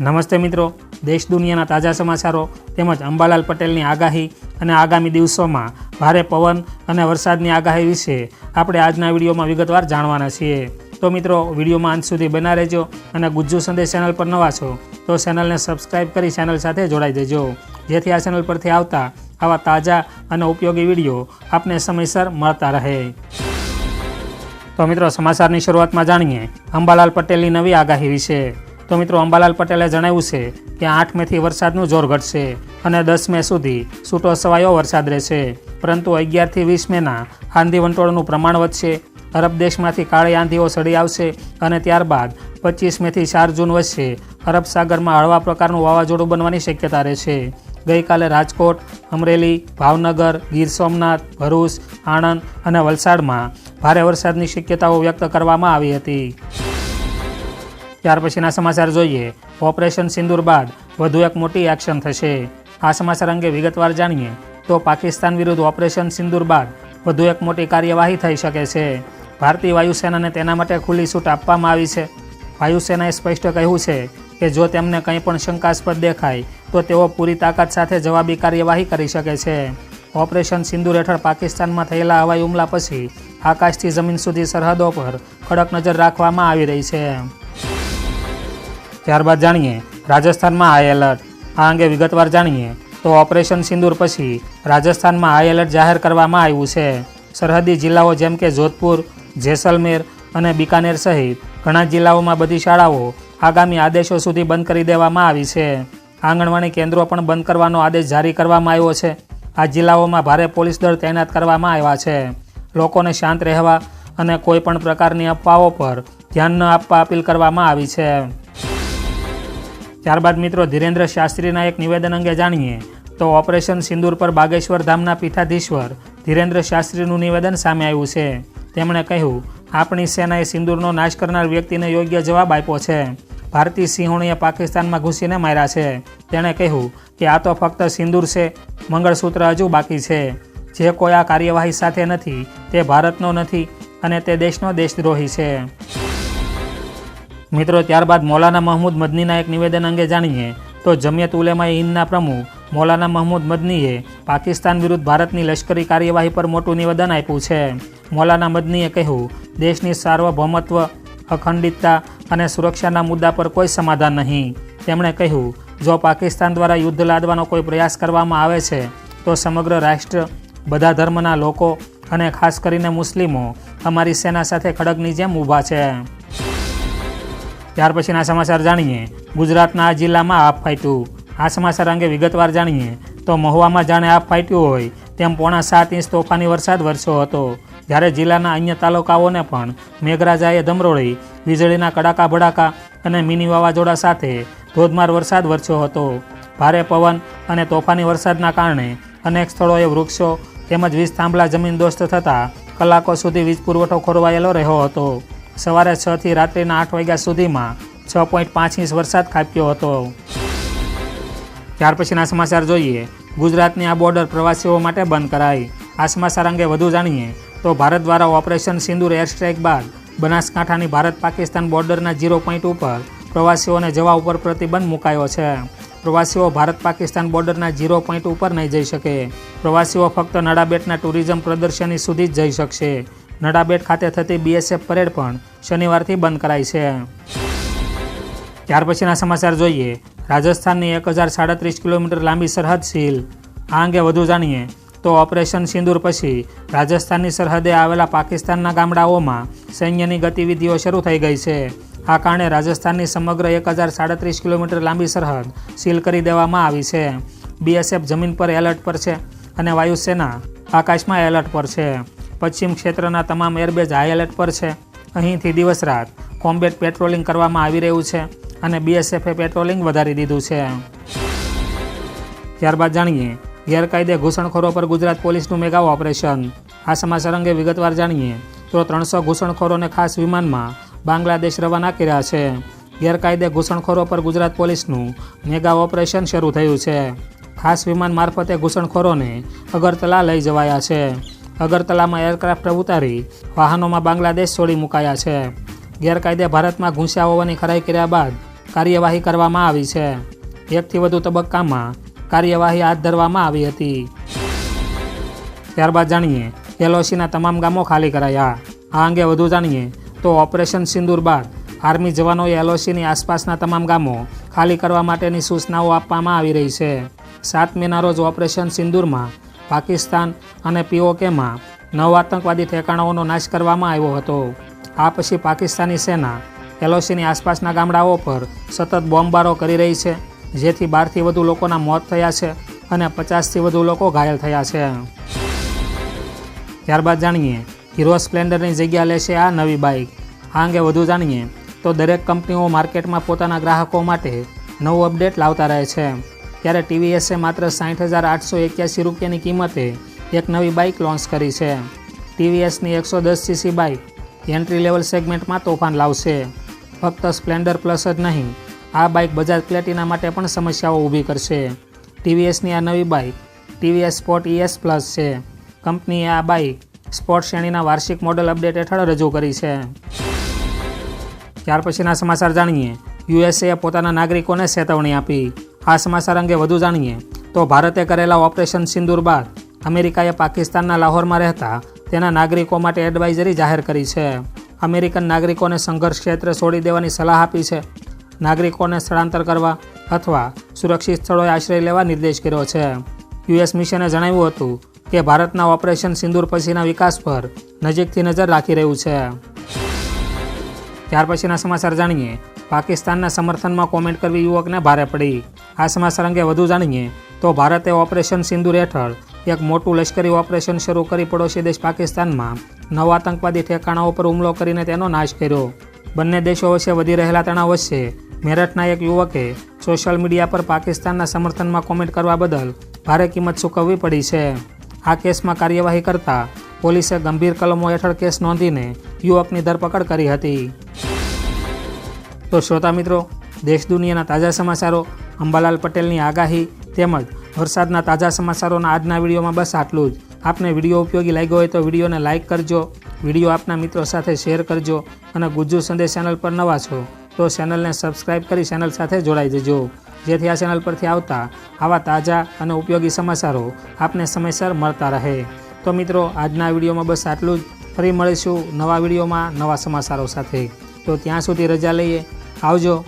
નમસ્તે મિત્રો. દેશ દુનિયાના તાજા સમાચારો તેમજ અંબાલાલ પટેલની આગાહી અને આગામી દિવસોમાં ભારે પવન અને વરસાદની આગાહી વિશે આપણે આજના વિડીયોમાં વિગતવાર જાણવાના છીએ. તો મિત્રો, વિડીયોમાં અંત સુધી બના રહેજો અને ગુજ્જુ સંદેશ ચેનલ પર નવા છો તો ચેનલને સબસ્ક્રાઇબ કરી ચેનલ સાથે જોડાઈ દેજો. જેથી આ ચેનલ પરથી આવતા આવા તાજા અને ઉપયોગી વીડિયો આપને સમયસર મળતા રહે. તો મિત્રો, સમાચારની શરૂઆતમાં જાણીએ અંબાલાલ પટેલની નવી આગાહી વિશે. તો મિત્રો અંબાલાલ પટેલે જણાવ્યું છે કે આઠ મેથી વરસાદનું જોર ઘટશે અને દસ મે સુધી છૂટો છવાયો વરસાદ રહેશે. પરંતુ અગિયારથી વીસ મેના આંધી વંટોળનું પ્રમાણ વધશે. અરબ દેશમાંથી કાળી આંધીઓ સડી આવશે અને ત્યારબાદ પચીસ મેથી ચાર જૂન વચ્ચે અરબ સાગરમાં હળવા પ્રકારનું વાવાઝોડું બનવાની શક્યતા રહેશે. ગઈકાલે રાજકોટ, અમરેલી, ભાવનગર, ગીર સોમનાથ, ભરૂચ, આણંદ અને વલસાડમાં ભારે વરસાદની શક્યતાઓ વ્યક્ત કરવામાં આવી હતી. ત્યાર પછીના સમાચાર જોઈએ. ઓપરેશન સિંદૂર બાદ વધુ એક મોટી એક્શન થશે. આ સમાચાર અંગે વિગતવાર જાણીએ તો પાકિસ્તાન વિરુદ્ધ ઓપરેશન સિંદૂર બાદ વધુ એક મોટી કાર્યવાહી થઈ શકે છે. ભારતીય વાયુસેનાને તેના માટે ખુલ્લી છૂટ આપવામાં આવી છે. વાયુસેનાએ સ્પષ્ટ કહ્યું છે કે જો તેમને કંઈ પણ શંકાસ્પદ દેખાય, તો તેઓ પૂરી તાકાત સાથે જવાબી કાર્યવાહી કરી શકે છે. ઓપરેશન સિંદૂર હેઠળ પાકિસ્તાનમાં થયેલા હવાઈ હુમલા પછી આકાશથી જમીન સુધી સરહદો પર કડક નજર રાખવામાં આવી રહી છે. ત્યારબાદ જાણીએ, રાજસ્થાનમાં હાઈ એલર્ટ આ અંગે વિગતવાર જાણીએ, તો ઓપરેશન સિંદૂર પછી રાજસ્થાનમાં હાઈ એલર્ટ જાહેર કરવામાં આવ્યું છે. સરહદી જિલ્લાઓ જેમ કે જોધપુર, જેસલમેર અને બિકાનેર સહિત ઘણા જિલ્લાઓમાં બધી શાળાઓ આગામી આદેશો સુધી બંધ કરી દેવામાં આવી છે. આંગણવાડી કેન્દ્રો પણ બંધ કરવાનો આદેશ જારી કરવામાં આવ્યો છે. આ જિલ્લાઓમાં ભારે પોલીસ દળ તૈનાત કરવામાં આવ્યા છે. લોકોને શાંત રહેવા અને કોઈ પણ પ્રકારની અફવાઓ પર ધ્યાન ન આપવા અપીલ કરવામાં આવી છે. ત્યારબાદ મિત્રો ધીરેન્દ્ર શાસ્ત્રીના એક નિવેદન અંગે જાણીએ તો ઓપરેશન સિંદૂર પર બાગેશ્વર ધામના પીઠાધીશ્વર ધીરેન્દ્ર શાસ્ત્રીનું નિવેદન સામે આવ્યું છે. તેમણે કહ્યું, આપણી સેનાએ સિંદૂરનો નાશ કરનાર વ્યક્તિને યોગ્ય જવાબ આપ્યો છે. ભારતીય સિંહોણીએ પાકિસ્તાનમાં ઘૂસીને માર્યા છે. તેણે કહ્યું કે, આ તો ફક્ત સિંદૂર છે, મંગળસૂત્ર હજુ બાકી છે. જે કોઈ આ કાર્યવાહી સાથે નથી, તે ભારતનો નથી અને તે દેશનો દેશદ્રોહી છે. મિત્રો, ત્યારબાદ મૌલાના મહમૂદ મદનીના એક નિવેદન અંગે જાણીએ, તો જમિયત ઉલેમા હિંદના પ્રમુખ મૌલાના મહમૂદ મદનીએ પાકિસ્તાન વિરુદ્ધ ભારતની લશ્કરી કાર્યવાહી પર મોટું નિવેદન આપ્યું છે. મૌલાના મદનીએ કહ્યું, દેશની સાર્વભૌમત્વ, અખંડિતતા અને સુરક્ષાના મુદ્દા પર કોઈ સમાધાન નહીં. તેમણે કહ્યું, જો પાકિસ્તાન દ્વારા યુદ્ધ લાદવાનો કોઈ પ્રયાસ કરવામાં આવે છે, તો સમગ્ર રાષ્ટ્ર, બધા ધર્મના લોકો અને ખાસ કરીને મુસ્લિમો અમારી સેના સાથે ખડગની જેમ ઊભા છે. ત્યાર પછીના સમાચાર જાણીએ. ગુજરાતના આ જિલ્લામાં આપ ફાટ્યું આ સમાચાર અંગે વિગતવાર જાણીએ. તો મહુવામાં જાણે આપ ફાટ્યું હોય, તેમ પોણા સાત ઇંચ તોફાની વરસાદ વરસ્યો હતો. જ્યારે જિલ્લાના અન્ય તાલુકાઓને પણ મેઘરાજાએ ધમરોળી, વીજળીના કડાકા ભડાકા અને મિની વાવાઝોડા સાથે ધોધમાર વરસાદ વરસ્યો હતો. ભારે પવન અને તોફાની વરસાદના કારણે અનેક સ્થળોએ વૃક્ષો તેમજ વીજ થાંભલા જમીન દોસ્ત થતાં કલાકો સુધી વીજ પુરવઠો ખોરવાયેલો રહ્યો હતો. સવારે છ થી રાત્રિના આઠ વાગ્યા સુધીમાં છ પોઈન્ટ પાંચ ઇંચ વરસાદ ખાબક્યો હતો. ત્યાર પછીના સમાચાર જોઈએ. ગુજરાતની આ બોર્ડર પ્રવાસીઓ માટે બંધ કરાઈ. આ સમાચાર અંગે વધુ જાણીએ તો ભારત દ્વારા ઓપરેશન સિંદૂર એર સ્ટ્રાઇક બાદ બનાસકાંઠાની ભારત પાકિસ્તાન બોર્ડરના ઝીરો પોઈન્ટ ઉપર પ્રવાસીઓને જવા ઉપર પ્રતિબંધ મુકાયો છે. પ્રવાસીઓ ભારત પાકિસ્તાન બોર્ડરના ઝીરો પોઈન્ટ ઉપર નહીં જઈ શકે. પ્રવાસીઓ ફક્ત નડાબેટના ટુરિઝમ પ્રદર્શની સુધી જ જઈ શકશે. નડાબેટ ખાતે થતી બીએસએફ પરેડ પણ શનિવારથી બંધ કરાઈ છે. ત્યાર પછીના સમાચાર જોઈએ. રાજસ્થાનની એક હજાર સાડત્રીસ કિલોમીટર લાંબી સરહદ સીલ. આ અંગે વધુ જાણીએ તો ઓપરેશન સિંદૂર પછી રાજસ્થાનની સરહદે આવેલા પાકિસ્તાનના ગામડાઓમાં સૈન્યની ગતિવિધિઓ શરૂ થઈ ગઈ છે. આ કારણે રાજસ્થાનની સમગ્ર એક હજાર સાડત્રીસ કિલોમીટર લાંબી સરહદ સીલ કરી દેવામાં આવી છે. બીએસએફ જમીન પર એલર્ટ પર છે અને વાયુસેના આકાશમાં એલર્ટ પર છે. પશ્ચિમ ક્ષેત્રના તમામ એરબેઝ હાઈ એલર્ટ પર છે. અહીંથી દિવસ રાત કોમ્બેટ પેટ્રોલિંગ કરવામાં આવી રહ્યું છે અને બીએસએફે પેટ્રોલિંગ વધારી દીધું છે. ત્યારબાદ જાણીએ, ગેરકાયદે ઘૂસણખોરો પર ગુજરાત પોલીસનું મેગા ઓપરેશન. આ સમાચાર અંગે વિગતવાર જાણીએ, તો ત્રણસો ઘૂસણખોરોને ખાસ વિમાનમાં બાંગ્લાદેશ રવાના કર્યા છે. ગેરકાયદે ઘૂસણખોરો પર ગુજરાત પોલીસનું મેગા ઓપરેશન શરૂ થયું છે. ખાસ વિમાન મારફતે ઘૂસણખોરોને અગરતલા લઈ જવાયા છે. અગરતલામાં એરક્રાફ્ટ ઉતારી વાહનોમાં બાંગ્લાદેશ છોડી મુકાયા છે. ગેરકાયદે ભારતમાં ઘૂસ્યા હોવાની ખરાઈ કર્યા બાદ કાર્યવાહી કરવામાં આવી છે. એકથી વધુ તબક્કામાં કાર્યવાહી હાથ ધરવામાં આવી હતી. ત્યારબાદ જાણીએ, એલઓસીના તમામ ગામો ખાલી કરાયા. આ અંગે વધુ જાણીએ તો ઓપરેશન સિંદૂર બાદ આર્મી જવાનોએ એલઓસીની આસપાસના તમામ ગામો ખાલી કરવા માટેની સૂચનાઓ આપવામાં આવી રહી છે. સાત મેના રોજ ઓપરેશન સિંદૂરમાં પાકિસ્તાન અને પીઓકેમાં નવ આતંકવાદી ઠેકાણાઓનો નાશ કરવામાં આવ્યો હતો. આ પછી પાકિસ્તાની સેના એલઓસીની આસપાસના ગામડાઓ પર સતત બોમ્બારો કરી રહી છે, જેથી બારથી વધુ લોકોના મોત થયા છે અને પચાસથી વધુ લોકો ઘાયલ થયા છે. ત્યારબાદ જાણીએ, હીરો સ્પ્લેન્ડરની જગ્યા લેશે આ નવી બાઇક આ અંગે વધુ જાણીએ, તો દરેક કંપનીઓ માર્કેટમાં પોતાના ગ્રાહકો માટે નવું અપડેટ લાવતા રહે છે. ત્યારે ટીવીએસે માત્ર સાઠ હજાર આઠસો એક્યાસી રૂપિયાની કિંમતે એક નવી બાઇક લોન્ચ કરી છે. ટીવીએસની એકસો દસ સીસી બાઇક એન્ટ્રી લેવલ સેગમેન્ટમાં તોફાન લાવશે. ફક્ત સ્પ્લેન્ડર પ્લસ જ નહીં, આ બાઇક બજાજ પ્લેટિના માટે પણ સમસ્યાઓ ઊભી કરશે. ટીવીએસની આ નવી bike TVS sport ES plus છે. કંપનીએ આ બાઇક સ્પોર્ટ શ્રેણીના વાર્ષિક મોડલ અપડેટ હેઠળ રજૂ કરી છે. ત્યાર પછીના સમાચાર જાણીએ. યુએસએ પોતાના નાગરિકોને ચેતવણી આપી. આ સમાચાર અંગે વધુ જાણીએ તો ભારતે કરેલા ઓપરેશન સિંદૂર બાદ અમેરિકાએ પાકિસ્તાનના લાહોરમાં રહેતા તેના નાગરિકો માટે એડવાઇઝરી જાહેર કરી છે. અમેરિકન નાગરિકોને સંઘર્ષ ક્ષેત્ર છોડી દેવાની સલાહ આપી છે. નાગરિકોને સ્થળાંતર કરવા અથવા સુરક્ષિત સ્થળોએ આશ્રય લેવા નિર્દેશ કર્યો છે. યુએસ મિશને જણાવ્યું હતું કે ભારતના ઓપરેશન સિંદૂર પછીના વિકાસ પર નજીકથી નજર રાખી રહ્યું છે. ત્યાર પછીના સમાચાર જાણીએ પાકિસ્તાનના સમર્થનમાં કોમેન્ટ કરવી યુવકને ભારે પડી. આ સમાચાર અંગે વધુ જાણીએ તો ભારતે ઓપરેશન સિંદુર હેઠળ એક મોટું લશ્કરી ઓપરેશન શરૂ કરી પડોશી દેશ પાકિસ્તાનમાં. નવ આતંકવાદી ઠેકાણાઓ પર હુમલો કરીને તેનો નાશ કર્યો. બંને દેશો વચ્ચે વધી રહેલા તણાવ વચ્ચે મેરઠના એક યુવકે સોશિયલ મીડિયા પર પાકિસ્તાનના સમર્થનમાં કોમેન્ટ કરવા બદલ ભારે કિંમત ચૂકવવી પડી છે. આ કેસમાં કાર્યવાહી કરતા પોલીસે ગંભીર કલમો હેઠળ કેસ નોંધીને યુવકની ધરપકડ કરી હતી. તો શ્રોતા મિત્રો, દેશ દુનિયાના તાજા સમાચારો, અંબાલાલ પટેલની આગાહી તેમજ વરસાદના તાજા સમાચારોના આજના વિડીયોમાં બસ આટલું જ. આપને વીડિયો ઉપયોગી લાગ્યો હોય તો વિડીયોને લાઇક કરજો, વીડિયો આપના મિત્રો સાથે શેર કરજો અને ગુજ્જુ સંદેશ ચેનલ પર નવા છો તો ચેનલને સબસ્ક્રાઇબ કરી ચેનલ સાથે જોડાઈ જજો. જેથી આ ચેનલ પરથી આવતા આવા તાજા અને ઉપયોગી સમાચારો આપને સમયસર મળતા રહે. તો મિત્રો, આજના વિડીયોમાં બસ આટલું જ. ફરી મળીશું નવા વિડીયોમાં નવા સમાચારો સાથે. તો ત્યાં સુધી રજા લઈએ. આવજો